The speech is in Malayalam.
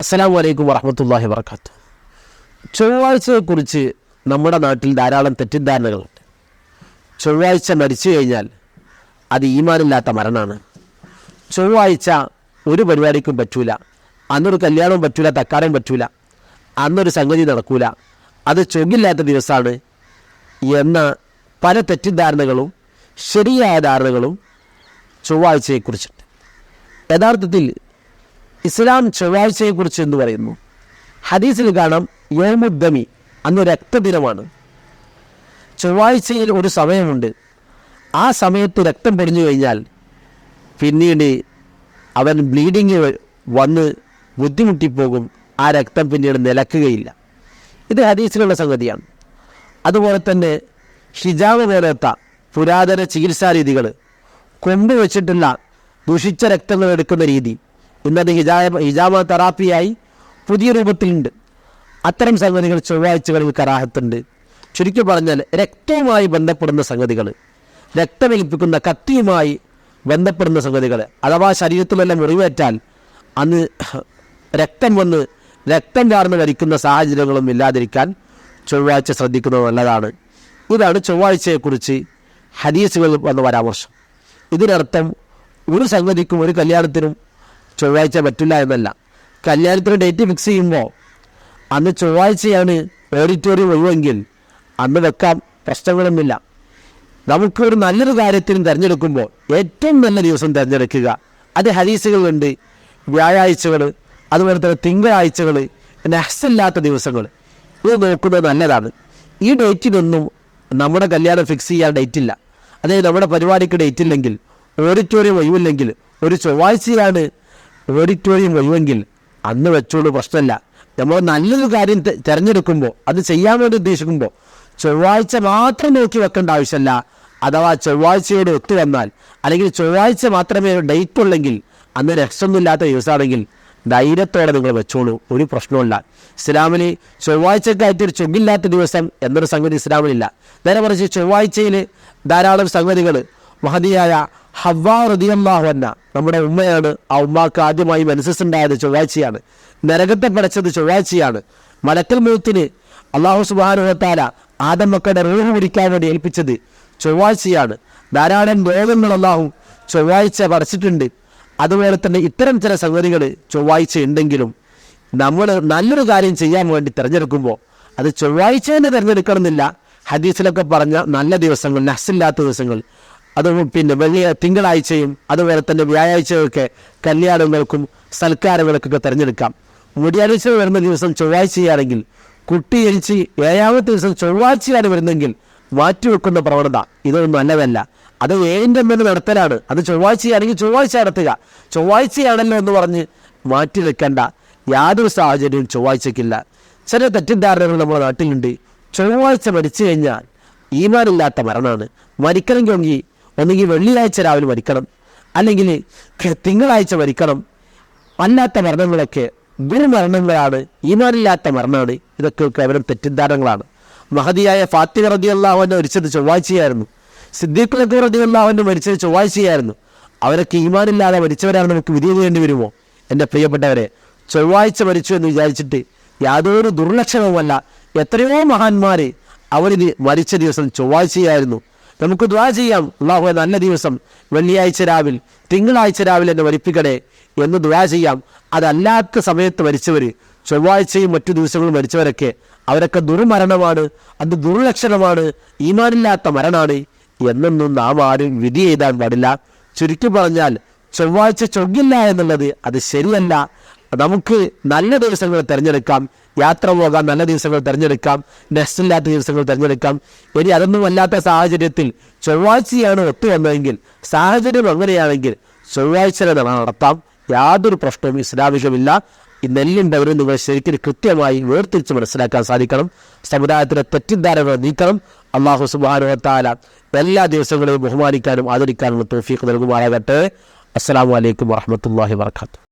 അസ്സാം വലൈക്കും വറഹമത്തല്ലാഹി വർക്കാത്തു ചൊവ്വാഴ്ചയെക്കുറിച്ച് നമ്മുടെ നാട്ടിൽ ധാരാളം തെറ്റിദ്ധാരണകളുണ്ട്. ചൊവ്വാഴ്ച മരിച്ചു കഴിഞ്ഞാൽ അത് ഈമാനില്ലാത്ത മരണമാണ്. ചൊവ്വാഴ്ച ഒരു പരിപാടിക്കും പറ്റൂല. അന്നൊരു കല്യാണവും പറ്റൂല തക്കാരം പറ്റൂല. അന്നൊരു സംഗതി നടക്കൂല. അത് ചൊവ്വില്ലാത്ത ദിവസമാണ് എന്ന പല തെറ്റിദ്ധാരണകളും ശരിയായ ധാരണകളും ചൊവ്വാഴ്ചയെക്കുറിച്ചുണ്ട് യഥാർത്ഥത്തിൽ ഇസ്ലാം ചൊവ്വാഴ്ചയെക്കുറിച്ച് എന്ന് പറയുന്നു. ഹദീസിൽ കാണാം യോമുദ്ദമി അന്ന് രക്തദിനമാണ്. ചൊവ്വാഴ്ചയിൽ ഒരു സമയമുണ്ട്. ആ സമയത്ത് രക്തം പൊടിഞ്ഞു കഴിഞ്ഞാൽ പിന്നീട് അവൻ ബ്ലീഡിങ് വന്ന് ബുദ്ധിമുട്ടിപ്പോകും. ആ രക്തം പിന്നീട് നിലക്കുകയില്ല. ഇത് ഹദീസിലുള്ള സംഗതിയാണ്. അതുപോലെ തന്നെ ഷിജാവ് നേരത്ത പുരാതന ചികിത്സാ രീതികൾ കൊമ്പ് വെച്ചിട്ടുള്ള ദുഷിച്ച രക്തങ്ങൾ എടുക്കുന്ന രീതി. ഇന്നത് ഹിജാബ് ഹിജാബ തെറാപ്പിയായി പുതിയ രൂപത്തിലുണ്ട് അത്തരം സംഗതികൾ ചൊവ്വാഴ്ചകളിൽ കരാഹത്തുണ്ട് ചുരുക്കി പറഞ്ഞാൽ രക്തവുമായി ബന്ധപ്പെടുന്ന സംഗതികൾ രക്തമേൽപ്പിക്കുന്ന കത്തിയുമായി ബന്ധപ്പെടുന്ന സംഗതികൾ അഥവാ ശരീരത്തിലെല്ലാം മുറിവേറ്റാൽ അന്ന് രക്തം വന്ന് രക്തം ചാർന്ന് കരിക്കുന്ന സാഹചര്യങ്ങളും ഇല്ലാതിരിക്കാൻ ചൊവ്വാഴ്ച ശ്രദ്ധിക്കുന്നത് നല്ലതാണ്. ഇതാണ് ചൊവ്വാഴ്ചയെക്കുറിച്ച് ഹദീസുകളിൽ വന്ന പരാമർശം. ഇതിനർത്ഥം ഒരു സംഗതിക്കും ഒരു കല്യാണത്തിനും ചൊവ്വാഴ്ച പറ്റില്ല എന്നല്ല. കല്യാണത്തിന് ഡേറ്റ് ഫിക്സ് ചെയ്യുമ്പോൾ അന്ന് ചൊവ്വാഴ്ചയാണ് ഓഡിറ്റോറിയം ഒഴിവെങ്കിൽ അന്ന് വെക്കാം പ്രശ്നങ്ങളൊന്നുമില്ല. നമുക്കൊരു നല്ലൊരു കാര്യത്തിനും തിരഞ്ഞെടുക്കുമ്പോൾ ഏറ്റവും നല്ല ദിവസം തിരഞ്ഞെടുക്കുക. അത് ഹദീസുകളുണ്ട് വ്യാഴാഴ്ചകൾ അതുപോലെ തന്നെ തിങ്കളാഴ്ചകൾ നെഹ്സില്ലാത്ത ദിവസങ്ങൾ. ഇത് നോക്കുന്നത് നല്ലതാണ്. ഈ ഡേറ്റിനൊന്നും നമ്മുടെ കല്യാണം ഫിക്സ് ചെയ്യാൻ ഡേറ്റ് ഇല്ല. അതായത് നമ്മുടെ പരിപാടിക്ക് ഡേറ്റ് ഇല്ലെങ്കിൽ ഓഡിറ്റോറിയം ഒഴിവില്ലെങ്കിൽ ഒരു ചൊവ്വാഴ്ചയാണ് ഓഡിറ്റോറിയം കഴിയുമെങ്കിൽ അന്ന് വെച്ചോളൂ പ്രശ്നമല്ല. നമ്മൾ നല്ലൊരു കാര്യം തിരഞ്ഞെടുക്കുമ്പോൾ അത് ചെയ്യാൻ വേണ്ടി ഉദ്ദേശിക്കുമ്പോൾ ചൊവ്വാഴ്ച മാത്രം നോക്കി വെക്കേണ്ട ആവശ്യമല്ല. അഥവാ ചൊവ്വാഴ്ചയോട് ഒത്തു വന്നാൽ അല്ലെങ്കിൽ ചൊവ്വാഴ്ച മാത്രമേ ഡേറ്റ് ഉള്ളെങ്കിൽ അന്ന് രക്ഷമൊന്നുമില്ലാത്ത ദിവസമാണെങ്കിൽ ധൈര്യത്തോടെ നിങ്ങൾ വെച്ചോളൂ. ഒരു പ്രശ്നമില്ല ഇസ്ലാമിന് ചൊവ്വാഴ്ചക്കായിട്ട് ഒരു ചൊവ്വില്ലാത്ത ദിവസം എന്നൊരു സംഗതി ഇസ്ലാമിലില്ല. നേരെ മറിച്ച് ചൊവ്വാഴ്ചയിൽ ധാരാളം സംഗതികൾ മഹതിയായ ഹവ്വാ അൻഹ. നമ്മുടെ ഉമ്മയാണ്. ആ ഉമ്മാക്ക് ആദ്യമായി മനസ്സുണ്ടായത് ചൊവ്വാഴ്ചയാണ്. നരകത്തെ പടച്ചത് ചൊവ്വാഴ്ചയാണ്. മലക്കൽ മൂത്തിന് അള്ളാഹു സുബാനുഹത്താല ആദം മക്കളുടെ റൂഹ് പിടിക്കാൻ വേണ്ടി ഏൽപ്പിച്ചത് ചൊവ്വാഴ്ചയാണ്. ധാരാളം രോഗങ്ങൾ അള്ളാഹു ചൊവ്വാഴ്ച പടച്ചിട്ടുണ്ട്. അതുപോലെ തന്നെ ഇത്തരം ചില സംഗതികൾ ചൊവ്വാഴ്ച ഉണ്ടെങ്കിലും നമ്മൾ നല്ലൊരു കാര്യം ചെയ്യാൻ വേണ്ടി തിരഞ്ഞെടുക്കുമ്പോൾ അത് ചൊവ്വാഴ്ച തന്നെ തിരഞ്ഞെടുക്കണമെന്നില്ല. ഹദീസിലൊക്കെ പറഞ്ഞ നല്ല ദിവസങ്ങൾ നഹ്സില്ലാത്ത ദിവസങ്ങൾ. അത് പിന്നെ വലിയ തിങ്കളാഴ്ചയും അതുപോലെ തന്നെ വ്യാഴാഴ്ചയൊക്കെ കല്യാണങ്ങൾക്കും സൽക്കാരങ്ങൾക്കൊക്കെ തിരഞ്ഞെടുക്കാം. മുടിയാഴ്ച വരുന്ന ദിവസം ചൊവ്വാഴ്ചയാണെങ്കിൽ കുട്ടി ജനിച്ച് ഏഴാമത്തെ ദിവസം ചൊവ്വാഴ്ചയാണ് വരുന്നെങ്കിൽ മാറ്റിവെക്കുന്ന പ്രവണത ഇതൊന്നും നല്ലതല്ല അത് ഏഴിന്റെ മേൽ നടത്തലാണ്. അത് ചൊവ്വാഴ്ചയാണെങ്കിൽ ചൊവ്വാഴ്ച നടത്തുക. ചൊവ്വാഴ്ചയാണല്ലോ എന്ന് പറഞ്ഞ് മാറ്റി വെക്കേണ്ട യാതൊരു സാഹചര്യവും ചൊവ്വാഴ്ചയ്ക്കില്ല. ചില തെറ്റിദ്ധാരണകൾ നമ്മുടെ നാട്ടിലുണ്ട്. ചൊവ്വാഴ്ച മരിച്ചു കഴിഞ്ഞാൽ ഈമാനില്ലാത്ത മരണമാണ്. മരിക്കണമെങ്കിൽ ഒന്നുകിൽ വെള്ളിയാഴ്ച രാവിലെ മരിക്കണം അല്ലെങ്കിൽ തിങ്കളാഴ്ച മരിക്കണം. അല്ലാത്ത മരണങ്ങളൊക്കെ മരണങ്ങളാണ് ഈമാനില്ലാത്ത മരണമാണ്. ഇതൊക്കെ കേവലം തെറ്റിദ്ധാരണകളാണ്. മഹതിയായ ഫാത്തിമ റതി അള്ളാഹുവിനെ മരിച്ചത് ചൊവ്വാഴ്ചയായിരുന്നു. സിദ്ദീഖ് നബി റതി അള്ളാഹുവിനെ മരിച്ചത് ചൊവ്വാഴ്ചയായിരുന്നു. അവരൊക്കെ ഈമാനില്ലാതെ മരിച്ചവരാണ് നമുക്ക് വിധി ചെയ്യേണ്ടി വരുമോ? എന്റെ പ്രിയപ്പെട്ടവരെ ചൊവ്വാഴ്ച മരിച്ചു എന്ന് വിചാരിച്ചിട്ട് യാതൊരു ദുർലക്ഷണവുമല്ല. എത്രയോ മഹാന്മാർ അവരിത് മരിച്ച ദിവസം ചൊവ്വാഴ്ചയായിരുന്നു. നമുക്ക് ദ്വാ ചെയ്യാം. അള്ളാഹു നല്ല ദിവസം വെള്ളിയാഴ്ച രാവിലെ തിങ്കളാഴ്ച രാവിലെ എന്നെ മരിപ്പിക്കണേ എന്ന് ദ്വാ ചെയ്യാം. അതല്ലാത്ത സമയത്ത് മരിച്ചവർ ചൊവ്വാഴ്ചയും മറ്റു ദിവസങ്ങളും മരിച്ചവരൊക്കെ അവരൊക്കെ ദുർമരണമാണ്. അത് ദുർലക്ഷണമാണ്. ഈമാനില്ലാത്ത മരണമാണ് എന്നൊന്നും നാം ആരും വിധി എഴുതാൻ പാടില്ല. ചുരുക്കി പറഞ്ഞാൽ ചൊവ്വാഴ്ച ചൊവ്വില്ല എന്നുള്ളത് അത് ശരിയല്ല. നമുക്ക് നല്ല ദിവസങ്ങൾ തിരഞ്ഞെടുക്കാം. യാത്ര പോകാം നല്ല ദിവസങ്ങൾ തിരഞ്ഞെടുക്കാം. നഷ്ടമില്ലാത്ത ദിവസങ്ങൾ തിരഞ്ഞെടുക്കാം. ഇനി അതൊന്നും അല്ലാത്ത സാഹചര്യത്തിൽ ചൊവ്വാഴ്ചയാണ് ഒത്തുവന്നതെങ്കിൽ സാഹചര്യം അങ്ങനെയാണെങ്കിൽ ചൊവ്വാഴ്ച നടത്താം. യാതൊരു പ്രശ്നവും ഇസ്ലാമികമില്ല. നെല്ലുണ്ടവരും നിങ്ങൾ ശരിക്കും കൃത്യമായി വേർതിരിച്ച് മനസ്സിലാക്കാൻ സാധിക്കണം. സമുദായത്തിലെ തെറ്റിദ്ധാരണകൾ നീക്കണം. അള്ളാഹു സുബാനുവത്താല എല്ലാ ദിവസങ്ങളെയും ബഹുമാനിക്കാനും ആദരിക്കാനുള്ള തോഫീക്ക് നൽകുമാറാകട്ടെ. അസ്സാം വലൈക്കും വാഹമത്തല്ലാഹി വർക്കാത്തു